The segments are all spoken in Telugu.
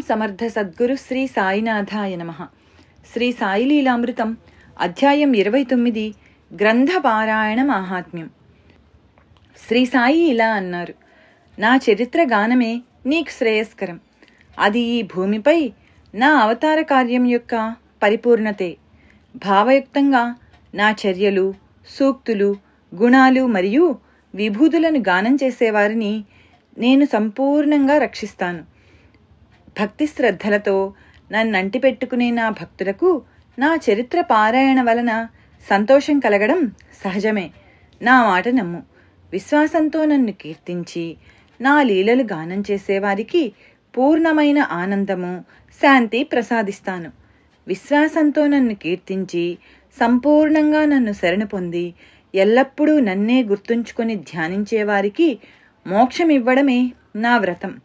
సమర్థ సద్గురు శ్రీ సాయినాథాయ నమ. శ్రీ సాయి లీలామృతం అధ్యాయం ఇరవై తొమ్మిది గ్రంథపారాయణ మాహాత్మ్యం శ్రీ సాయి ఇలా అన్నారు నా చరిత్ర గానమే నీకు శ్రేయస్కరం. అది ఈ భూమిపై నా అవతార కార్యం యొక్క పరిపూర్ణతే. భావయుక్తంగా నా చర్యలు సూక్తులు గుణాలు మరియు విభూతులను గానం చేసేవారిని నేను సంపూర్ణంగా రక్షిస్తాను. భక్తి శ్రద్ధలతో నన్నంటి పెట్టుకునే నా భక్తులకు నా చరిత్ర పారాయణ వలన సంతోషం కలగడం సహజమే. నా మాట నమ్ము. విశ్వాసంతో నన్ను కీర్తించి నా లీలలు గానం చేసేవారికి పూర్ణమైన ఆనందము శాంతి ప్రసాదిస్తాను. విశ్వాసంతో నన్ను కీర్తించి సంపూర్ణంగా నన్ను శరణు పొంది ఎల్లప్పుడూ నన్నే గుర్తుంచుకొని ధ్యానించేవారికి మోక్షమివ్వడమే నా వ్రతం.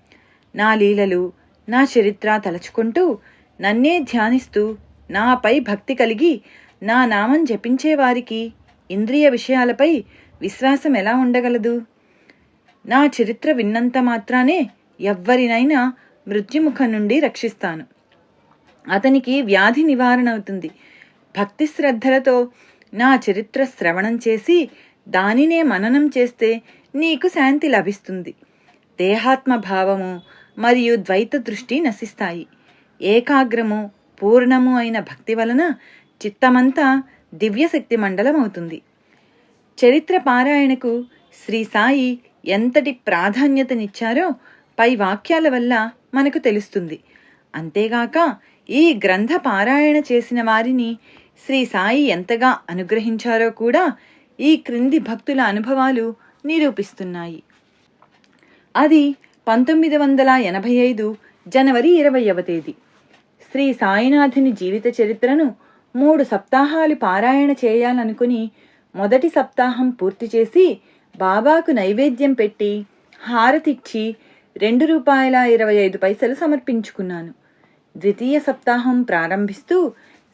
నా లీలలు నా చరిత్ర తలచుకుంటూ నన్నే ధ్యానిస్తూ నాపై భక్తి కలిగి నా నామం జపించేవారికి ఇంద్రియ విషయాలపై విశ్వాసం ఎలా ఉండగలదు? నా చరిత్ర విన్నంత మాత్రానే ఎవ్వరినైనా మృత్యుముఖం నుండి రక్షిస్తాను. అతనికి వ్యాధి నివారణ అవుతుంది భక్తి శ్రద్ధలతో నా చరిత్ర శ్రవణం చేసి దానినే మననం చేస్తే నీకు శాంతి లభిస్తుంది. దేహాత్మ భావము మరియు ద్వైత దృష్టి నశిస్తాయి. ఏకాగ్రము పూర్ణము అయిన భక్తి వలన చిత్తమంతా దివ్యశక్తి మండలం అవుతుంది చరిత్ర పారాయణకు శ్రీ సాయి ఎంతటి ప్రాధాన్యతనిచ్చారో పై వాక్యాల వల్ల మనకు తెలుస్తుంది. అంతేగాక ఈ గ్రంథ పారాయణ చేసిన వారిని శ్రీ సాయి ఎంతగా అనుగ్రహించారో కూడా ఈ క్రింది భక్తుల అనుభవాలు నిరూపిస్తున్నాయి. అది పంతొమ్మిది వందల ఎనభై ఐదు జనవరి ఇరవయవ తేదీ. శ్రీ సాయినాథుని జీవిత చరిత్రను మూడు సప్తాహాలు పారాయణ చేయాలనుకుని మొదటి సప్తాహం పూర్తి చేసి బాబాకు నైవేద్యం పెట్టి హారతిచ్చి రెండు రూపాయల ఇరవై ఐదు పైసలు సమర్పించుకున్నాను. ద్వితీయ సప్తాహం ప్రారంభిస్తూ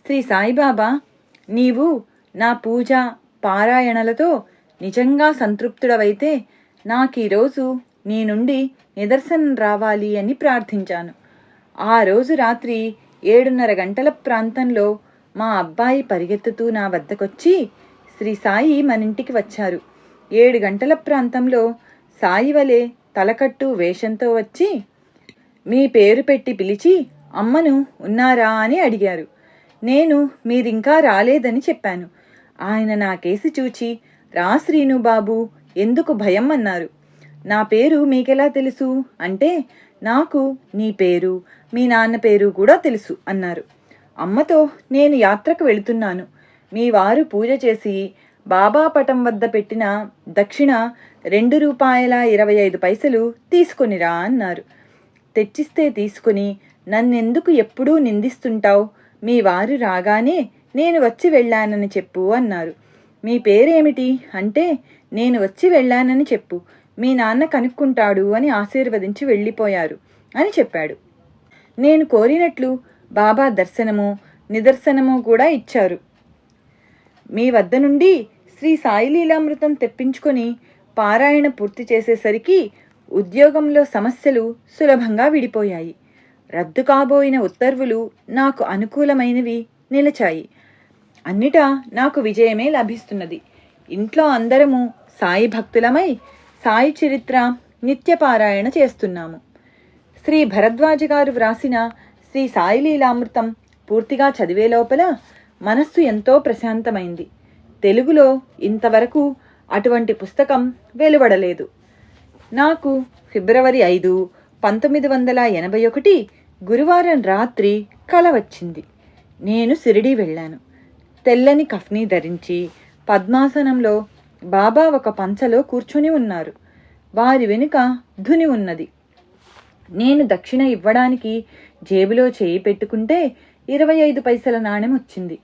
శ్రీ సాయిబాబా నీవు నా పూజ పారాయణలతో నిజంగా సంతృప్తుడవైతే నాకీరోజు నీ నుండి నిదర్శనం రావాలి అని ప్రార్థించాను. ఆ రోజు రాత్రి ఏడున్నర గంటల ప్రాంతంలో మా అబ్బాయి పరిగెత్తుతూ నా వద్దకొచ్చి శ్రీ సాయి మన ఇంటికి వచ్చారు. ఏడు గంటల ప్రాంతంలో సాయి వలె తలకట్టు వేషంతో వచ్చి మీ పేరు పెట్టి పిలిచి అమ్మను ఉన్నారా? అని అడిగారు. నేను మీరింకా రాలేదని చెప్పాను. ఆయన నా కేసి చూచి రా శ్రీను బాబు ఎందుకు భయం? అన్నారు. నా పేరు మీకెలా తెలుసు? అంటే నాకు నీ పేరు మీ నాన్న పేరు కూడా తెలుసు అన్నారు. అమ్మతో నేను యాత్రకు వెళుతున్నాను. మీ వారు పూజ చేసి బాబా పటం వద్ద పెట్టిన దక్షిణ రెండు రూపాయల ఇరవై ఐదు పైసలు తీసుకొనిరా అన్నారు. తెచ్చిస్తే తీసుకుని నన్నెందుకు ఎప్పుడూ నిందిస్తుంటావు? మీ వారు రాగానే నేను వచ్చి వెళ్ళానని చెప్పు అన్నారు. మీ పేరేమిటి? అంటే నేను వచ్చి వెళ్ళానని చెప్పు. మీ నాన్న కనుక్కుంటాడు అని ఆశీర్వదించి వెళ్ళిపోయారు అని చెప్పాడు. నేను కోరినట్లు బాబా దర్శనము నిదర్శనము కూడా ఇచ్చారు. మీ వద్ద నుండి శ్రీ సాయిలీలామృతం తెప్పించుకొని పారాయణ పూర్తి చేసేసరికి ఉద్యోగంలో సమస్యలు సులభంగా విడిపోయాయి. రద్దు కాబోయిన ఉత్తర్వులు నాకు అనుకూలమైనవి నిలిచాయి. అన్నిటా నాకు విజయమే లభిస్తున్నది. ఇంట్లో అందరము సాయి భక్తులమై సాయి చరిత్ర నిత్యపారాయణ చేస్తున్నాము. శ్రీ భరద్వాజ గారు వ్రాసిన శ్రీ సాయిలీలామృతం పూర్తిగా చదివే లోపల మనస్సు ఎంతో ప్రశాంతమైంది. తెలుగులో ఇంతవరకు అటువంటి పుస్తకం వెలువడలేదు. నాకు ఫిబ్రవరి ఐదు పంతొమ్మిది వందల ఎనభై ఒకటి గురువారం రాత్రి కల వచ్చింది. నేను సిరిడి వెళ్ళాను. తెల్లని కఫ్నీ ధరించి పద్మాసనంలో బాబా ఒక పంచలో కూర్చుని ఉన్నారు. వారి వెనుక ధుని ఉన్నది. నేను దక్షిణ ఇవ్వడానికి జేబులో చేయి పెట్టుకుంటే ఇరవై ఐదు పైసల నాణెం వచ్చింది.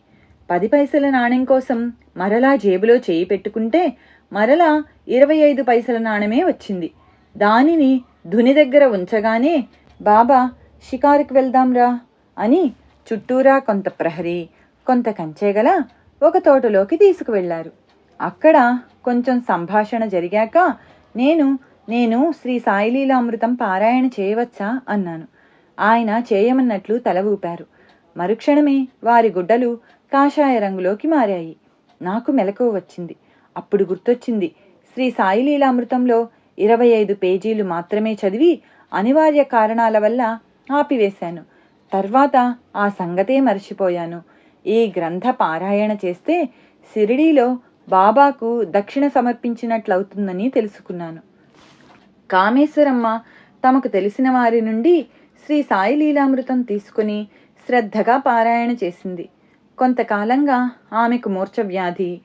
పది పైసల నాణెం కోసం మరలా జేబులో చేయి పెట్టుకుంటే మరలా ఇరవై ఐదు పైసల నాణెమే వచ్చింది. దానిని ధుని దగ్గర ఉంచగానే బాబా షికారుకు వెళ్దాంరా అని చుట్టూరా కొంత ప్రహరీ కొంత కంచేగల ఒక తోటలోకి తీసుకువెళ్ళారు అక్కడ కొంచెం సంభాషణ జరిగాక నేను నేను శ్రీ సాయిలీలామృతం పారాయణ చేయవచ్చా అన్నాను. ఆయన చేయమన్నట్లు తల ఊపారు. మరుక్షణమే వారి గుడ్డలు కాషాయ రంగులోకి మారాయి. నాకు మెలకువ వచ్చింది. అప్పుడు గుర్తొచ్చింది శ్రీ సాయిలీలామృతంలో ఇరవై ఐదు పేజీలు మాత్రమే చదివి అనివార్య కారణాల వల్ల ఆపివేశాను. తర్వాత ఆ సంగతే మర్చిపోయాను. ఈ గ్రంథ పారాయణ చేస్తే సిరిడీలో బాబాకు దక్షిణ సమర్పించినట్లవుతుందని తెలుసుకున్నాను. కామేశ్వరమ్మ తమకు తెలిసిన వారి నుండి శ్రీ సాయి లీలామృతం తీసుకుని శ్రద్ధగా పారాయణ చేసింది. కొంతకాలంగా ఆమెకు మూర్ఛ వ్యాధి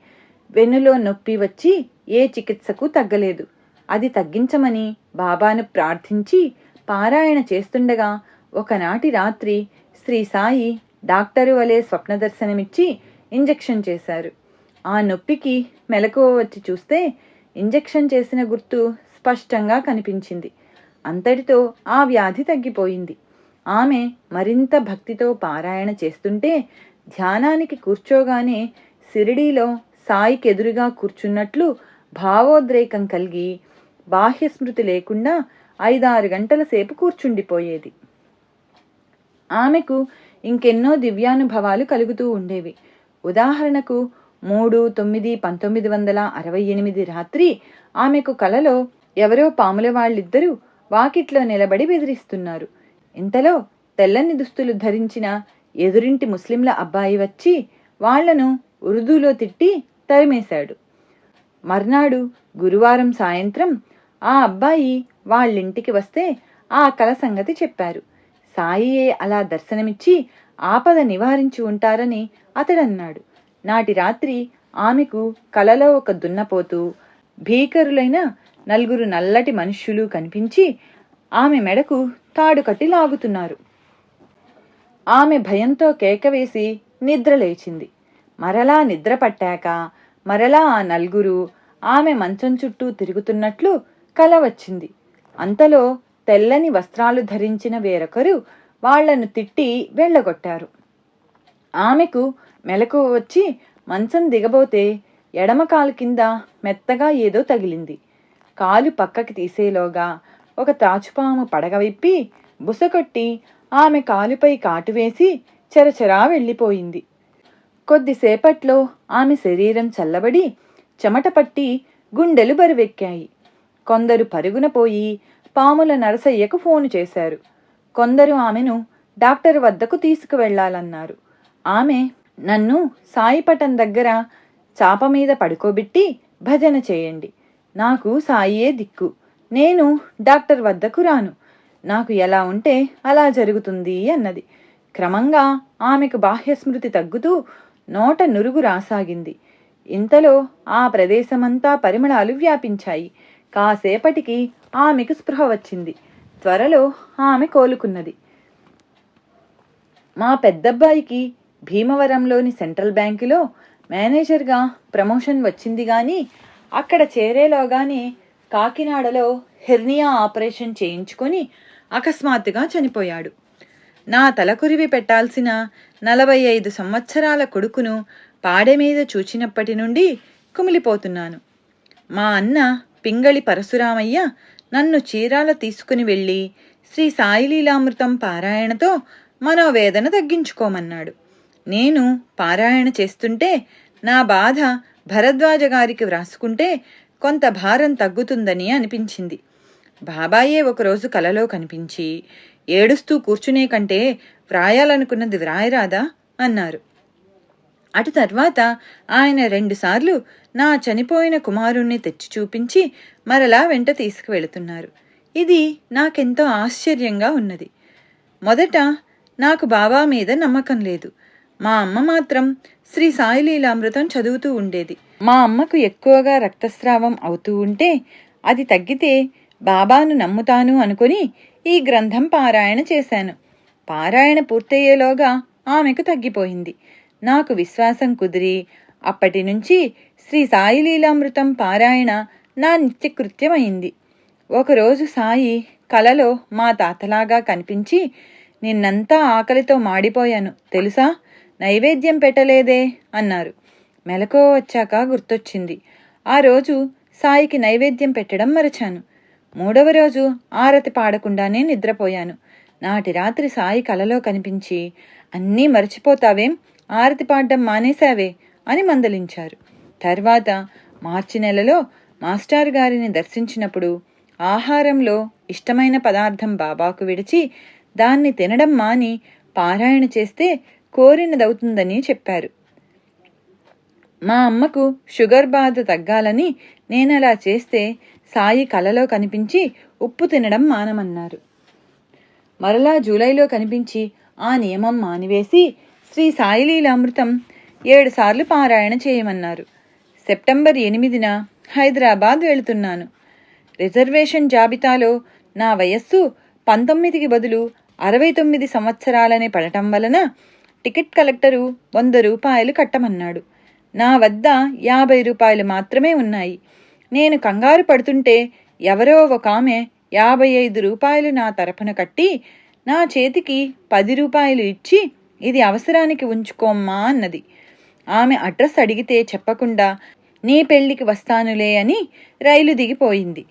వెన్నులో నొప్పి వచ్చి ఏ చికిత్సకు తగ్గలేదు. అది తగ్గించమని బాబాను ప్రార్థించి పారాయణ చేస్తుండగా ఒకనాటి రాత్రి శ్రీ సాయి డాక్టరు వలె స్వప్న దర్శనమిచ్చి ఇంజెక్షన్ చేశారు. ఆ నొప్పికి మెలకువ వచ్చి చూస్తే ఇంజెక్షన్ చేసిన గుర్తు స్పష్టంగా కనిపించింది. అంతటితో ఆ వ్యాధి తగ్గిపోయింది. ఆమె మరింత భక్తితో పారాయణ చేస్తుంటే ధ్యానానికి కూర్చోగానే సిరిడీలో సాయికి ఎదురుగా కూర్చున్నట్లు భావోద్రేకం కలిగి బాహ్య స్మృతి లేకుండా ఐదారు గంటల సేపు కూర్చుండిపోయేది. ఆమెకు ఇంకెన్నో దివ్యానుభవాలు కలుగుతూ ఉండేవి. ఉదాహరణకు మూడు తొమ్మిది పంతొమ్మిది వందల అరవై ఎనిమిది రాత్రి ఆమెకు కలలో ఎవరో పాముల వాళ్ళిద్దరూ వాకిట్లో నిలబడి బెదిరిస్తున్నారు. ఇంతలో తెల్లని దుస్తులు ధరించిన ఎదురింటి ముస్లింల అబ్బాయి వచ్చి వాళ్ళను ఉర్దూలో తిట్టి తరిమేశాడు. మర్నాడు గురువారం సాయంత్రం ఆ అబ్బాయి వాళ్ళింటికి వస్తే ఆ కల సంగతి చెప్పారు. సాయియే అలా దర్శనమిచ్చి ఆపద నివారించి ఉంటారని అతడన్నాడు. నాటి రాత్రి ఆమెకు కలలో ఒక దున్నపోతూ భీకరులైన నలుగురు నల్లటి మనుష్యులు కనిపించి ఆమె మెడకు తాడు కట్టి లాగుతున్నారు. ఆమె భయంతో కేకవేసి నిద్ర లేచింది మరలా నిద్ర పట్టాక మరలా ఆ నలుగురు ఆమె మంచం చుట్టూ తిరుగుతున్నట్లు కల వచ్చింది. అంతలో తెల్లని వస్త్రాలు ధరించిన వేరొకరు వాళ్ళను తిట్టి వెళ్ళగొట్టారు. ఆమెకు మెలకు వచ్చి మంచం దిగబోతే ఎడమ కాలు కింద మెత్తగా ఏదో తగిలింది. కాలు పక్కకి తీసేలోగా ఒక త్రాచుపాము పడగవిప్పి బుసకొట్టి ఆమె కాలుపై కాటువేసి చెరచెరా వెళ్ళిపోయింది. కొద్దిసేపట్లో ఆమె శరీరం చల్లబడి చెమట పట్టి గుండెలు బరువెక్కాయి. కొందరు పరుగున పోయి పాముల నరసయ్యకు ఫోను చేశారు. కొందరు ఆమెను డాక్టర్ వద్దకు తీసుకువెళ్ళాలన్నారు ఆమె నన్ను సాయిపటం దగ్గర చాప మీద పడుకోబెట్టి భజన చేయండి. నాకు సాయియే దిక్కు. నేను డాక్టర్ వద్దకు రాను. నాకు ఎలా ఉంటే అలా జరుగుతుంది అన్నది. క్రమంగా ఆమెకు బాహ్యస్మృతి తగ్గుతూ నోట నురుగు రాసాగింది. ఇంతలో ఆ ప్రదేశమంతా పరిమళాలు వ్యాపించాయి. కాసేపటికి ఆమెకు స్పృహ వచ్చింది. త్వరలో ఆమె కోలుకున్నది. మా పెద్దబ్బాయికి భీమవరంలోని సెంట్రల్ బ్యాంకులో మేనేజర్గా ప్రమోషన్ వచ్చింది కానీ అక్కడ చేరేలోగానే కాకినాడలో హెర్నియా ఆపరేషన్ చేయించుకొని అకస్మాత్తుగా చనిపోయాడు. నా తలకురివి పెట్టాల్సిన నలభై ఐదు సంవత్సరాల కొడుకును పాడె మీద చూచినప్పటి నుండి కుమిలిపోతున్నాను. మా అన్న పింగళి పరశురామయ్య నన్ను చీరాల తీసుకుని వెళ్ళి శ్రీ సాయిలీలామృతం పారాయణతో మనోవేదన తగ్గించుకోమన్నాడు. నేను పారాయణ చేస్తుంటే నా బాధ భరద్వాజ గారికి వ్రాసుకుంటే కొంత భారం తగ్గుతుందని అనిపించింది. బాబాయే ఒకరోజు కలలో కనిపించి ఏడుస్తూ కూర్చునే కంటే వ్రాయాలనుకున్నది వ్రాయరాదా? అన్నారు. అటు తర్వాత ఆయన రెండుసార్లు నా చనిపోయిన కుమారుణ్ణి తెచ్చి చూపించి మరలా వెంట తీసుకువెళుతున్నారు. ఇది నాకెంతో ఆశ్చర్యంగా ఉన్నది. మొదట నాకు బాబా మీద నమ్మకం లేదు. మా అమ్మ మాత్రం శ్రీ సాయిలీలామృతం చదువుతూ ఉండేది. మా అమ్మకు ఎక్కువగా రక్తస్రావం అవుతూ ఉంటే అది తగ్గితే బాబాను నమ్ముతాను అనుకుని ఈ గ్రంథం పారాయణ చేశాను. పారాయణ పూర్తయ్యేలోగా ఆమెకు తగ్గిపోయింది. నాకు విశ్వాసం కుదిరి అప్పటి నుంచి శ్రీ సాయిలీలామృతం పారాయణ నా నిత్యకృత్యమైంది. ఒకరోజు సాయి కలలో మా తాతలాగా కనిపించి నిన్నంతా ఆకలితో మాడిపోయాను తెలుసా? నైవేద్యం పెట్టలేదే అన్నారు. మెలకువ వచ్చాక గుర్తొచ్చింది. ఆ రోజు సాయికి నైవేద్యం పెట్టడం మరచాను. మూడవ రోజు ఆరతి పాడకుండానే నిద్రపోయాను. నాటి రాత్రి సాయి కలలో కనిపించి అన్నీ మర్చిపోతావేం? ఆరతి పాడడం మానేశావే? అని మందలించారు. తర్వాత మార్చి నెలలో మాస్టర్ గారిని దర్శించినప్పుడు ఆహారంలో ఇష్టమైన పదార్థం బాబాకు విడిచి దాన్ని తినడం మాని పారాయణ చేస్తే కోరినదవుతుందని చెప్పారు. మా అమ్మకు షుగర్ బాధ తగ్గాలని నేనలా చేస్తే సాయి కలలో కనిపించి ఉప్పు తినడం మానమన్నారు. మరలా జూలైలో కనిపించి ఆ నియమం మానివేసి శ్రీ సాయిలీలామృతం ఏడుసార్లు పారాయణ చేయమన్నారు. సెప్టెంబర్ ఎనిమిదిన హైదరాబాద్ వెళుతున్నాను. రిజర్వేషన్ జాబితాలో నా వయస్సు పంతొమ్మిదికి బదులు అరవై తొమ్మిది సంవత్సరాలనే పడటం వలన టికెట్ కలెక్టరు వంద రూపాయలు కట్టమన్నాడు. నా వద్ద యాభై రూపాయలు మాత్రమే ఉన్నాయి. నేను కంగారు పడుతుంటే ఎవరో ఒక ఆమె యాభై ఐదు రూపాయలు నా తరపున కట్టి నా చేతికి పది రూపాయలు ఇచ్చి ఇది అవసరానికి ఉంచుకోమ్మా అన్నది. ఆమె అడ్రస్ అడిగితే చెప్పకుండా నీ పెళ్ళికి వస్తానులే అని రైలు దిగిపోయింది.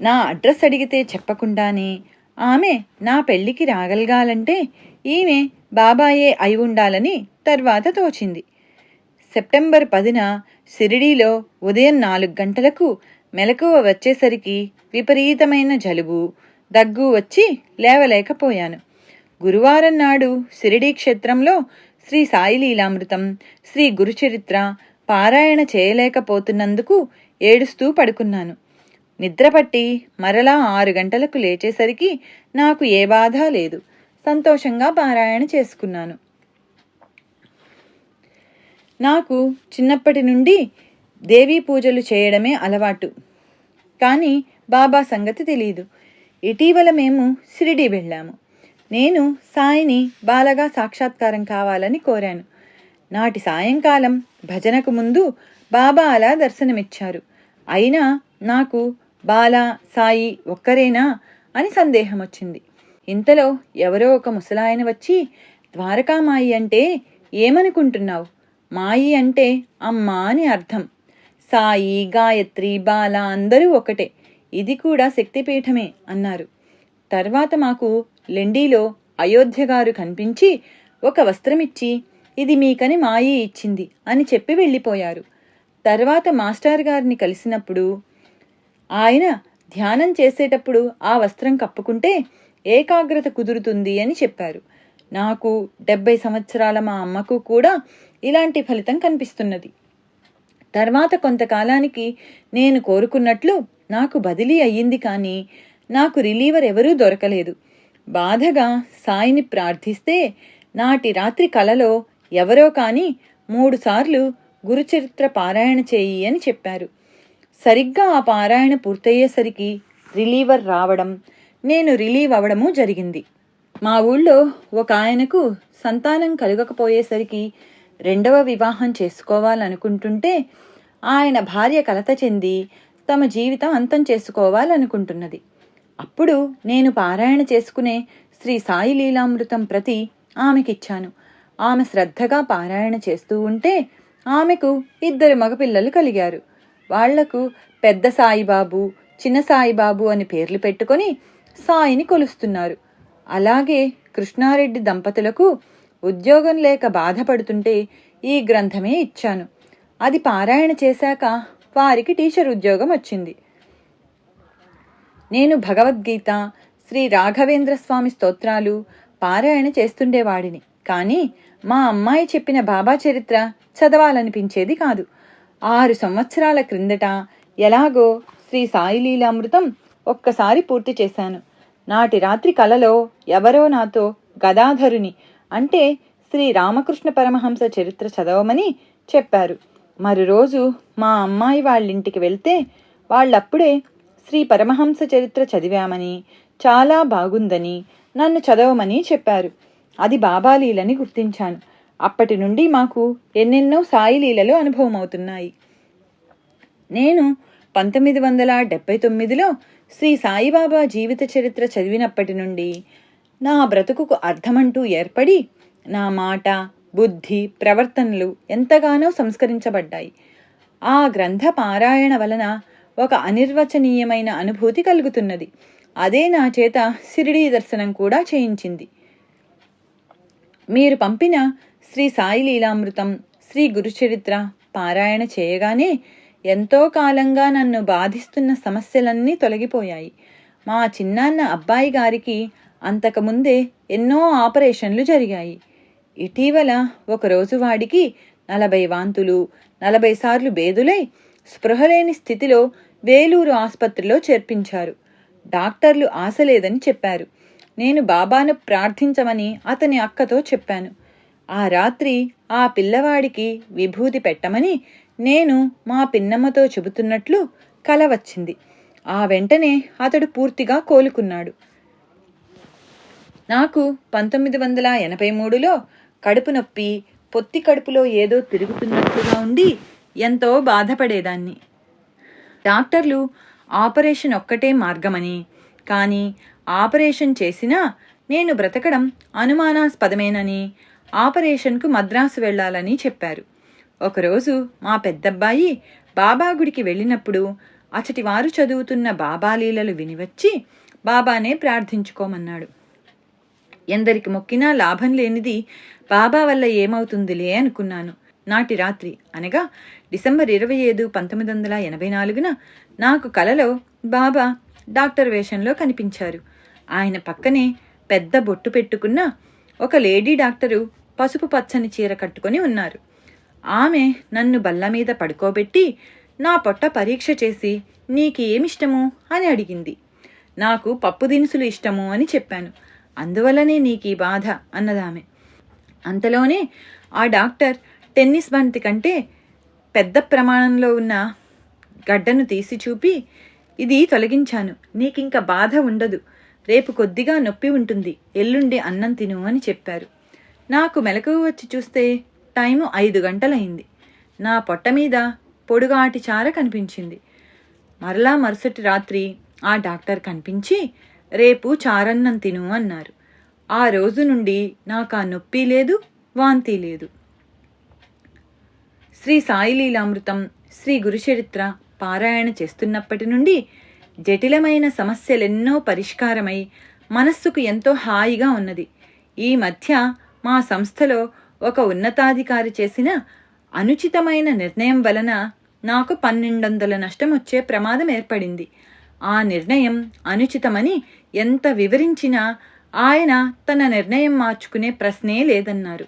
నా అడ్రస్ అడిగితే చెప్పకుండానే ఆమె నా పెళ్ళికి రాగలగాలంటే ఈమె బాబాయే అయి ఉండాలని తర్వాత తోచింది. సెప్టెంబర్ పదిన సిరిడీలో ఉదయం నాలుగు గంటలకు మెలకువ వచ్చేసరికి విపరీతమైన జలుబు దగ్గు వచ్చి లేవలేకపోయాను. గురువారం నాడు సిరిడీ క్షేత్రంలో శ్రీ సాయిలీలామృతం శ్రీ గురుచరిత్ర పారాయణ చేయలేకపోతున్నందుకు ఏడుస్తూ పడుకున్నాను. నిద్రపట్టి మరలా ఆరు గంటలకు లేచేసరికి నాకు ఏ బాధ లేదు. సంతోషంగా పారాయణ చేసుకున్నాను. నాకు చిన్నప్పటి నుండి దేవీ పూజలు చేయడమే అలవాటు. కానీ బాబా సంగతి తెలియదు ఇటీవల మేము షిరిడి వెళ్ళాము. నేను సాయిని బాలగా సాక్షాత్కారం కావాలని కోరాను. నాటి సాయంకాలం భజనకు ముందు బాబా అలా దర్శనమిచ్చారు. అయినా నాకు బాల సాయి ఒక్కరేనా అని సందేహం వచ్చింది ఇంతలో ఎవరో ఒక ముసలాయన వచ్చి ద్వారకామాయి అంటే ఏమనుకుంటున్నావు? మాయి అంటే అమ్మ అని అర్థం. సాయి గాయత్రి బాల అందరూ ఒకటే. ఇది కూడా శక్తిపీఠమే అన్నారు. తర్వాత మాకు లెండీలో అయోధ్య గారు కనిపించి ఒక వస్త్రమిచ్చి ఇది మీకని మాయి ఇచ్చింది అని చెప్పి వెళ్ళిపోయారు. తర్వాత మాస్టర్ గారిని కలిసినప్పుడు ఆయన ధ్యానం చేసేటప్పుడు ఆ వస్త్రం కప్పుకుంటే ఏకాగ్రత కుదురుతుంది అని చెప్పారు. నాకు డెబ్బై సంవత్సరాల మా అమ్మకు కూడా ఇలాంటి ఫలితం కనిపిస్తున్నది. తర్వాత కొంతకాలానికి నేను కోరుకున్నట్లు నాకు బదిలీ అయ్యింది కానీ నాకు రిలీవర్ ఎవరూ దొరకలేదు. బాధగా సాయిని ప్రార్థిస్తే నాటి రాత్రి కలలో ఎవరో కానీ మూడుసార్లు గురుచరిత్ర పారాయణ చేయి అని చెప్పారు. సరిగ్గా ఆ పారాయణ పూర్తయ్యేసరికి రిలీవర్ రావడం నేను రిలీవ్ అవ్వడము జరిగింది. మా ఊళ్ళో ఒక ఆయనకు సంతానం కలగకపోయేసరికి రెండవ వివాహం చేసుకోవాలనుకుంటుంటే ఆయన భార్య కలత చెంది తమ జీవితం అంతం చేసుకోవాలనుకుంటున్నది. అప్పుడు నేను పారాయణ చేసుకునే శ్రీ సాయి లీలామృతం ప్రతి ఆమెకిచ్చాను. ఆమె శ్రద్ధగా పారాయణ చేస్తూ ఉంటే ఆమెకు ఇద్దరు మగపిల్లలు కలిగారు. వాళ్ళకు పెద్ద సాయిబాబు చిన్న సాయిబాబు అని పేర్లు పెట్టుకొని సాయిని కొలుస్తున్నారు. అలాగే కృష్ణారెడ్డి దంపతులకు ఉద్యోగం లేక బాధపడుతుంటే ఈ గ్రంథమే ఇచ్చాను. అది పారాయణ చేశాక వారికి టీచర్ ఉద్యోగం వచ్చింది. నేను భగవద్గీత శ్రీ రాఘవేంద్ర స్వామి స్తోత్రాలు పారాయణ చేస్తుండేవాడిని. కానీ మా అమ్మాయి చెప్పిన బాబా చరిత్ర చదవాలనిపించేది కాదు. ఆరు సంవత్సరాల క్రిందట ఎలాగో శ్రీ సాయి లీలామృతం ఒక్కసారి పూర్తి చేశాను. నాటి రాత్రి కలలో ఎవరో నాతో గదాధరుని అంటే శ్రీ రామకృష్ణ పరమహంస చరిత్ర చదవమని చెప్పారు. మరి రోజు మా అమ్మాయి వాళ్ళింటికి వెళ్తే వాళ్ళప్పుడే శ్రీ పరమహంస చరిత్ర చదివామని చాలా బాగుందని నన్ను చదవమని చెప్పారు. అది బాబాలీలని గుర్తించాను. అప్పటి నుండి మాకు ఎన్నెన్నో సాయి లీలలు అనుభవం అవుతున్నాయి నేను పంతొమ్మిది వందల డెబ్బై తొమ్మిదిలో శ్రీ సాయిబాబా జీవిత చరిత్ర చదివినప్పటి నుండి నా బ్రతుకుకు అర్థమంటూ ఏర్పడి నా మాట బుద్ధి ప్రవర్తనలు ఎంతగానో సంస్కరించబడ్డాయి. ఆ గ్రంథ పారాయణ వలన ఒక అనిర్వచనీయమైన అనుభూతి కలుగుతున్నది. అదే నా చేత సిరిడీ దర్శనం కూడా చేయించింది. మీరు పంపిన శ్రీ సాయి లీలామృతం శ్రీ గురుచరిత్ర పారాయణ చేయగానే ఎంతో కాలంగా నన్ను బాధిస్తున్న సమస్యలన్నీ తొలగిపోయాయి. మా చిన్నాన్న అబ్బాయి గారికి అంతకుముందే ఎన్నో ఆపరేషన్లు జరిగాయి. ఇటీవల ఒకరోజు వాడికి నలభై వాంతులు నలభై సార్లు బేదులై స్పృహలేని స్థితిలో వేలూరు ఆసుపత్రిలో చేర్పించారు. డాక్టర్లు ఆశ లేదని చెప్పారు. నేను బాబాను ప్రార్థించమని అతని అక్కతో చెప్పాను. ఆ రాత్రి ఆ పిల్లవాడికి విభూతి పెట్టమని నేను మా పిన్నమ్మతో చెబుతున్నట్లు కల వచ్చింది. ఆ వెంటనే అతడు పూర్తిగా కోలుకున్నాడు. నాకు పంతొమ్మిది వందల ఎనభై మూడులో కడుపు నొప్పి పొత్తి కడుపులో ఏదో తిరుగుతున్నట్లుగా ఉండి ఎంతో బాధపడేదాన్ని. డాక్టర్లు ఆపరేషన్ ఒక్కటే మార్గమని కానీ ఆపరేషన్ చేసినా నేను బ్రతకడం అనుమానాస్పదమేనని ఆపరేషన్కు మద్రాసు వెళ్ళాలని చెప్పారు. ఒకరోజు మా పెద్దబ్బాయి బాబా గుడికి వెళ్ళినప్పుడు అచటి వారు చదువుతున్న బాబా లీలలు వినివచ్చి బాబానే ప్రార్థించుకోమన్నాడు. ఎందరికి మొక్కినా లాభం లేనిది బాబా వల్ల ఏమవుతుందిలే అనుకున్నాను. నాటి రాత్రి అనగా డిసెంబర్ ఇరవై ఐదు పంతొమ్మిది వందల ఎనభై నాలుగున నాకు కలలో బాబా డాక్టర్ వేషంలో కనిపించారు. ఆయన పక్కనే పెద్ద బొట్టు పెట్టుకున్న ఒక లేడీ డాక్టరు పసుపు పచ్చని చీర కట్టుకొని ఉన్నారు. ఆమె నన్ను బల్ల మీద పడుకోబెట్టి నా పొట్ట పరీక్ష చేసి నీకేమిష్టము? అని అడిగింది. నాకు పప్పు దినుసులు ఇష్టము అని చెప్పాను. అందువల్లనే నీకు ఈ బాధ అన్నదామె. అంతలోనే ఆ డాక్టర్ టెన్నిస్ బంతి కంటే పెద్ద ప్రమాణంలో ఉన్న గడ్డను తీసి చూపి ఇది తొలగించాను. నీకింక బాధ ఉండదు. రేపు కొద్దిగా నొప్పి ఉంటుంది. ఎల్లుండి అన్నం తిను అని చెప్పారు. నాకు మెలకువ వచ్చి చూస్తే టైము ఐదు గంటలైంది. నా పొట్ట మీద పొడుగాటి చార కనిపించింది. మరలా మరుసటి రాత్రి ఆ డాక్టర్ కనిపించి రేపు చారన్నం తిను అన్నారు. ఆ రోజు నుండి నాకు ఆ నొప్పి లేదు వాంతి లేదు. శ్రీ సాయిలీలామృతం శ్రీ గురుచరిత్ర పారాయణ చేస్తున్నప్పటి నుండి జటిలమైన సమస్యలెన్నో పరిష్కారమై మనస్సుకు ఎంతో హాయిగా ఉన్నది. ఈ మధ్య మా సంస్థలో ఒక ఉన్నతాధికారి చేసిన అనుచితమైన నిర్ణయం వలన నాకు పన్నెండు వందల నష్టం వచ్చే ప్రమాదం ఏర్పడింది. ఆ నిర్ణయం అనుచితమని ఎంత వివరించినా ఆయన తన నిర్ణయం మార్చుకునే ప్రశ్నే లేదన్నారు.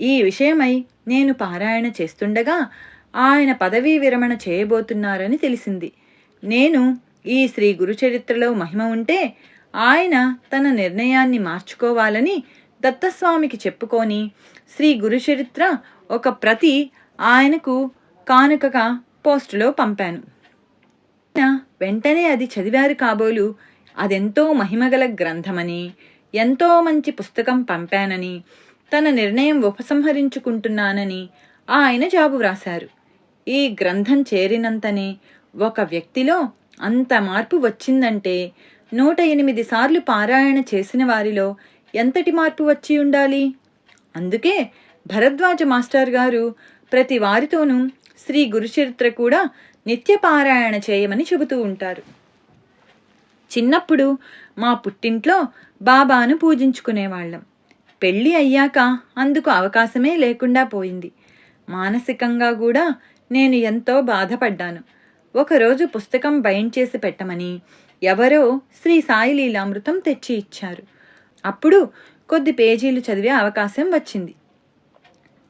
ఈ విషయమై నేను పారాయణ చేస్తుండగా ఆయన పదవీ విరమణ చేయబోతున్నారని తెలిసింది. నేను ఈ శ్రీ గురుచరిత్రలో మహిమ ఉంటే ఆయన తన నిర్ణయాన్ని మార్చుకోవాలని దత్తస్వామికి చెప్పుకొని శ్రీ గురుచరిత్ర ఒక ప్రతి ఆయనకు కానుకగా పోస్టులో పంపాను. వెంటనే అది చదివారు కాబోలు అదెంతో మహిమగల గ్రంథమని ఎంతో మంచి పుస్తకం పంపానని తన నిర్ణయం ఉపసంహరించుకుంటున్నానని ఆయన జాబు వ్రాశారు. ఈ గ్రంథం చేరినంతనే ఒక వ్యక్తిలో అంత మార్పు వచ్చిందంటే నూట ఎనిమిది సార్లు పారాయణ చేసిన వారిలో ఎంతటి మార్పు వచ్చి ఉండాలి? అందుకే భరద్వాజ మాస్టర్ గారు ప్రతి వారితోనూ శ్రీ గురుచరిత్ర కూడా నిత్యపారాయణ చేయమని చెబుతూ ఉంటారు. చిన్నప్పుడు మా పుట్టింట్లో బాబాను పూజించుకునేవాళ్ళం. పెళ్ళి అయ్యాక అందుకు అవకాశమే లేకుండా పోయింది. మానసికంగా కూడా నేను ఎంతో బాధపడ్డాను. ఒకరోజు పుస్తకం బైండ్ చేసి పెట్టమని ఎవరో శ్రీ సాయి లీలామృతం తెచ్చి ఇచ్చారు. అప్పుడు కొద్ది పేజీలు చదివే అవకాశం వచ్చింది.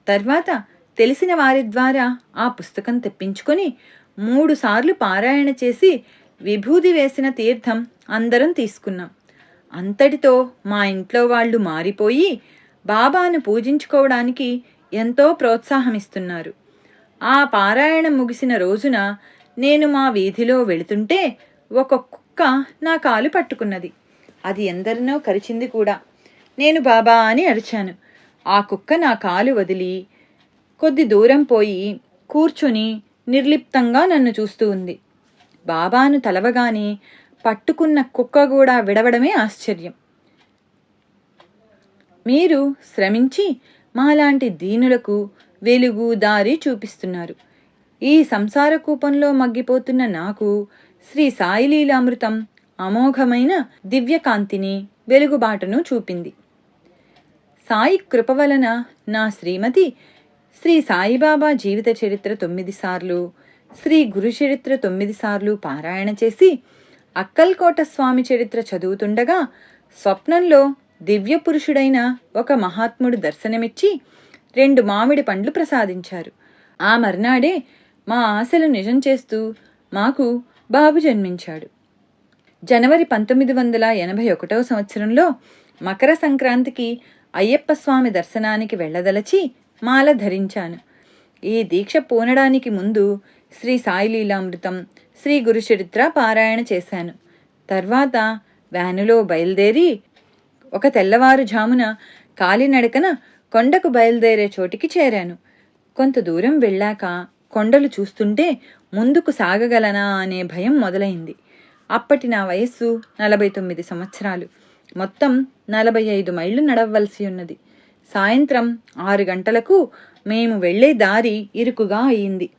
తర్వాత తెలిసిన వారి ద్వారా ఆ పుస్తకం తెప్పించుకొని మూడుసార్లు పారాయణ చేసి విభూది వేసిన తీర్థం అందరం తీసుకున్నాం. అంతటితో మా ఇంట్లో వాళ్ళు మారిపోయి బాబాను పూజించుకోవడానికి ఎంతో ప్రోత్సాహమిస్తున్నారు. ఆ పారాయణం ముగిసిన రోజున నేను మా వీధిలో వెళుతుంటే ఒక కుక్క నా కాలు పట్టుకున్నది. అది ఎందరినో కరిచింది కూడా. నేను బాబా అని అరిచాను. ఆ కుక్క నా కాలు వదిలి కొద్ది దూరం పోయి కూర్చుని నిర్లిప్తంగా నన్ను చూస్తూ ఉంది. బాబాను తలవగానే పట్టుకున్న కుక్క కూడా విడవడమే ఆశ్చర్యం. మీరు శ్రమించి మాలాంటి దీనులకు వెలుగు దారి చూపిస్తున్నారు. ఈ సంసార కూపంలో మగ్గిపోతున్న నాకు శ్రీ సాయిలీలామృతం అమోఘమైన దివ్యకాంతిని వెలుగుబాటను చూపింది. సాయి కృప వలన నా శ్రీమతి శ్రీ సాయిబాబా జీవిత చరిత్ర తొమ్మిది సార్లు శ్రీ గురు చరిత్ర తొమ్మిది సార్లు పారాయణ చేసి అక్కల్కోట స్వామి చరిత్ర చదువుతుండగా స్వప్నంలో దివ్య పురుషుడైన ఒక మహాత్ముడు దర్శనమిచ్చి రెండు మామిడి పండ్లు ప్రసాదించారు. ఆ మర్నాడే మా ఆశలు నిజం చేస్తూ మాకు బాబు జన్మించాడు. జనవరి పంతొమ్మిది వందల ఎనభై ఒకటవ సంవత్సరంలో మకర సంక్రాంతికి అయ్యప్ప స్వామి దర్శనానికి వెళ్ళదలచి మాల ధరించాను. ఈ దీక్ష పూనడానికి ముందు శ్రీ సాయిలీలామృతం శ్రీ గురుచరిత్ర పారాయణ చేశాను. తర్వాత వ్యానులో బయలుదేరి ఒక తెల్లవారుజామున కాలినడకన కొండకు బయలుదేరే చోటికి చేరాను. కొంత దూరం వెళ్ళాక కొండలు చూస్తుంటే ముందుకు సాగగలనా అనే భయం మొదలైంది. అప్పటి నా వయస్సు నలభై తొమ్మిది సంవత్సరాలు. మొత్తం నలభై ఐదు మైళ్ళు నడవలసి ఉన్నది. సాయంత్రం ఆరు గంటలకు మేము వెళ్ళే దారి ఇరుకుగా అయింది.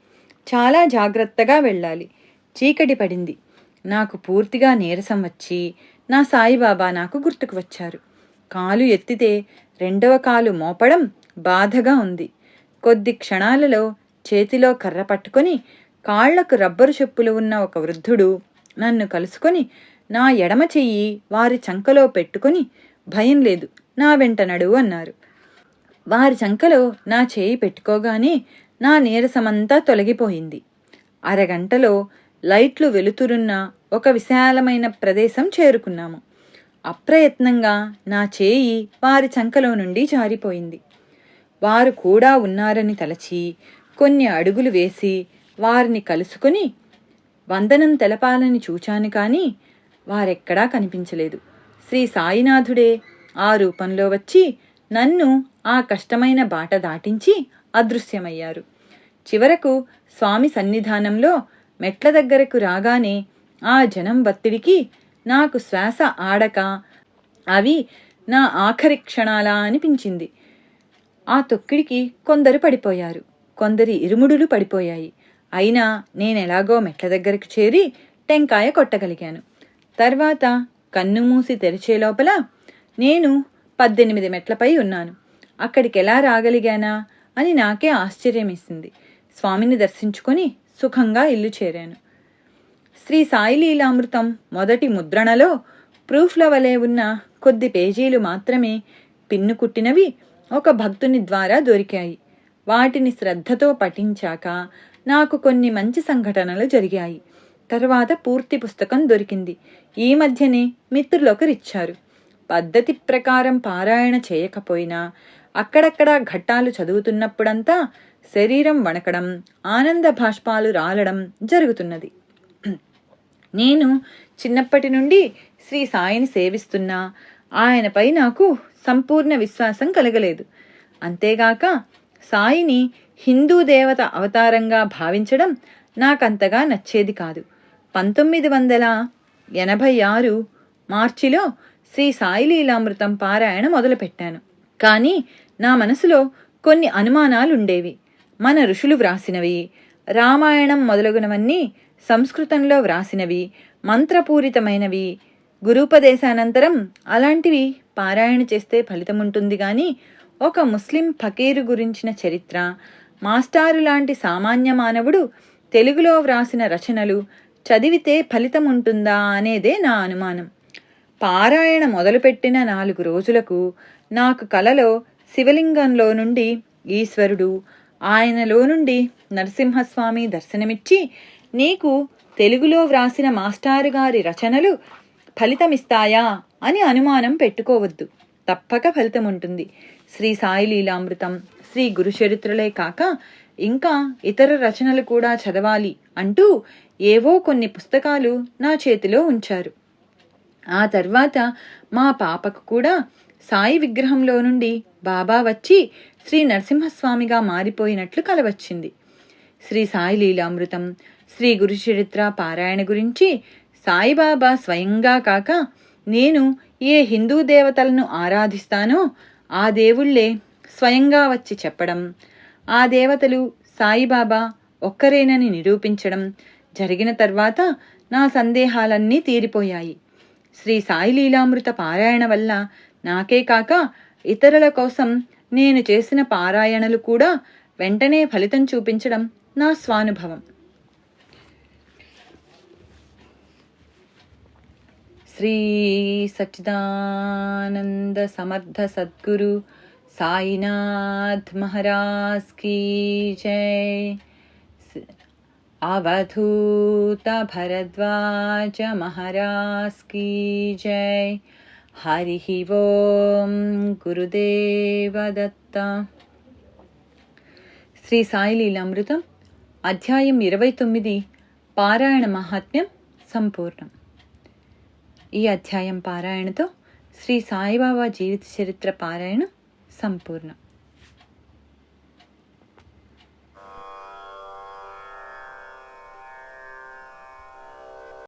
చాలా జాగ్రత్తగా వెళ్ళాలి. చీకటి పడింది. నాకు పూర్తిగా నీరసం వచ్చి నా సాయిబాబా నాకు గుర్తుకు వచ్చారు. కాలు ఎత్తితే రెండవ కాలు మోపడం బాధగా ఉంది. కొద్ది క్షణాలలో చేతిలో కర్ర పట్టుకొని కాళ్ళకు రబ్బరు చెప్పులు ఉన్న ఒక వృద్ధుడు నన్ను కలుసుకొని నా ఎడమ చెయ్యి వారి చంకలో పెట్టుకొని భయం లేదు నా వెంట నడువు అన్నారు. వారి చంకలో నా చేయి పెట్టుకోగానే నా నీరసమంతా తొలగిపోయింది. అరగంటలో లైట్లు వెలుతురున్న ఒక విశాలమైన ప్రదేశం చేరుకున్నాము. అప్రయత్నంగా నా చేయి వారి చంకలో నుండి జారిపోయింది. వారు కూడా ఉన్నారని తలచి కొన్ని అడుగులు వేసి వారిని కలుసుకొని వందనం తెలపాలని చూచాను కానీ వారెక్కడా కనిపించలేదు. శ్రీ సాయినాథుడే ఆ రూపంలో వచ్చి నన్ను ఆ కష్టమైన బాట దాటించి అదృశ్యమయ్యారు. చివరకు స్వామి సన్నిధానంలో మెట్ల దగ్గరకు రాగానే ఆ జనం బత్తిడికి నాకు శ్వాస ఆడక అవి నా ఆఖరి క్షణాలా అనిపించింది. ఆ తొక్కిడికి కొందరు పడిపోయారు. కొందరి ఇరుముడులు పడిపోయాయి. అయినా నేనెలాగో మెట్ల దగ్గరికి చేరి టెంకాయ కొట్టగలిగాను. తర్వాత కన్ను మూసి తెరిచే లోపల నేను పద్దెనిమిది మెట్లపై ఉన్నాను. అక్కడికి ఎలా రాగలిగానా అని నాకే ఆశ్చర్యమేసింది. స్వామిని దర్శించుకొని సుఖంగా ఇల్లు చేరాను. శ్రీ సాయి లీలామృతం మొదటి ముద్రణలో ప్రూఫ్ల వలె ఉన్న కొద్ది పేజీలు మాత్రమే పిన్ను కుట్టినవి ఒక భక్తుని ద్వారా దొరికాయి. వాటిని శ్రద్ధతో పఠించాక నాకు కొన్ని మంచి సంఘటనలు జరిగాయి. తర్వాత పూర్తి పుస్తకం దొరికింది. ఈ మధ్యనే మిత్రులొకరిచ్చారు పద్ధతి ప్రకారం పారాయణ చేయకపోయినా అక్కడక్కడ ఘట్టాలు చదువుతున్నప్పుడంతా శరీరం వణకడం ఆనంద భాష్పాలు రాలడం జరుగుతున్నది. నేను చిన్నప్పటి నుండి శ్రీ సాయిని సేవిస్తున్నా ఆయనపై నాకు సంపూర్ణ విశ్వాసం కలగలేదు. అంతేగాక సాయిని హిందూ దేవత అవతారంగా భావించడం నాకంతగా నచ్చేది కాదు. పంతొమ్మిది వందల ఎనభై ఆరు మార్చిలో శ్రీ సాయిలీలామృతం పారాయణ మొదలుపెట్టాను. కానీ నా మనసులో కొన్ని అనుమానాలుండేవి. మన ఋషులు వ్రాసినవి రామాయణం మొదలగునవన్నీ సంస్కృతంలో వ్రాసినవి మంత్రపూరితమైనవి. గురూపదేశానంతరం అలాంటివి పారాయణ చేస్తే ఫలితముంటుంది కానీ ఒక ముస్లిం ఫకీరు గురించిన చరిత్ర మాస్టారు లాంటి సామాన్య మానవుడు తెలుగులో వ్రాసిన రచనలు చదివితే ఫలితం ఉంటుందా అనేదే నా అనుమానం. పారాయణ మొదలుపెట్టిన నాలుగు రోజులకు నాకు కలలో శివలింగంలో నుండి ఈశ్వరుడు ఆయనలో నుండి నరసింహస్వామి దర్శనమిచ్చి నీకు తెలుగులో వ్రాసిన మాస్టారు గారి రచనలు ఫలితమిస్తాయా అని అనుమానం పెట్టుకోవద్దు. తప్పక ఫలితం ఉంటుంది శ్రీ సాయి లీలామృతం శ్రీ గురు చరిత్రలే కాక ఇంకా ఇతర రచనలు కూడా చదవాలి అంటూ ఏవో కొన్ని పుస్తకాలు నా చేతిలో ఉంచారు. ఆ తర్వాత మా పాపకు కూడా సాయి విగ్రహంలో నుండి బాబా వచ్చి శ్రీ నరసింహస్వామిగా మారిపోయినట్లు కలవచ్చింది. శ్రీ సాయి లీలామృతం శ్రీ గురు చరిత్ర పారాయణ గురించి సాయిబాబా స్వయంగా కాక నేను ఏ హిందూ దేవతలను ఆరాధిస్తానో ఆ దేవుళ్ళే స్వయంగా వచ్చి చెప్పడం ఆ దేవతలు సాయిబాబా ఒక్కరేనని నిరూపించడం జరిగిన తర్వాత నా సందేహాలన్నీ తీరిపోయాయి. శ్రీ సాయి లీలామృత పారాయణ వల్ల నాకే కాక ఇతరుల కోసం నేను చేసిన పారాయణలు కూడా వెంటనే ఫలితం చూపించడం నా స్వానుభవం. శ్రీ సచ్చిదానంద సమర్థ సద్గురు సాయినాథ్ మహారాజ్ కీ జై అవధూత భరద్వాజ మహారాజ్ కీ జై హరి ఓం గురుదేవదత్త శ్రీ సాయిలీలామృతం అధ్యాయం ఇరవై తొమ్మిది పారాయణ మహాత్మ్యం సంపూర్ణం ఈ అధ్యాయం పారాయణతో శ్రీ సాయిబాబా జీవిత చరిత్ర పారాయణం సంపూర్ణ.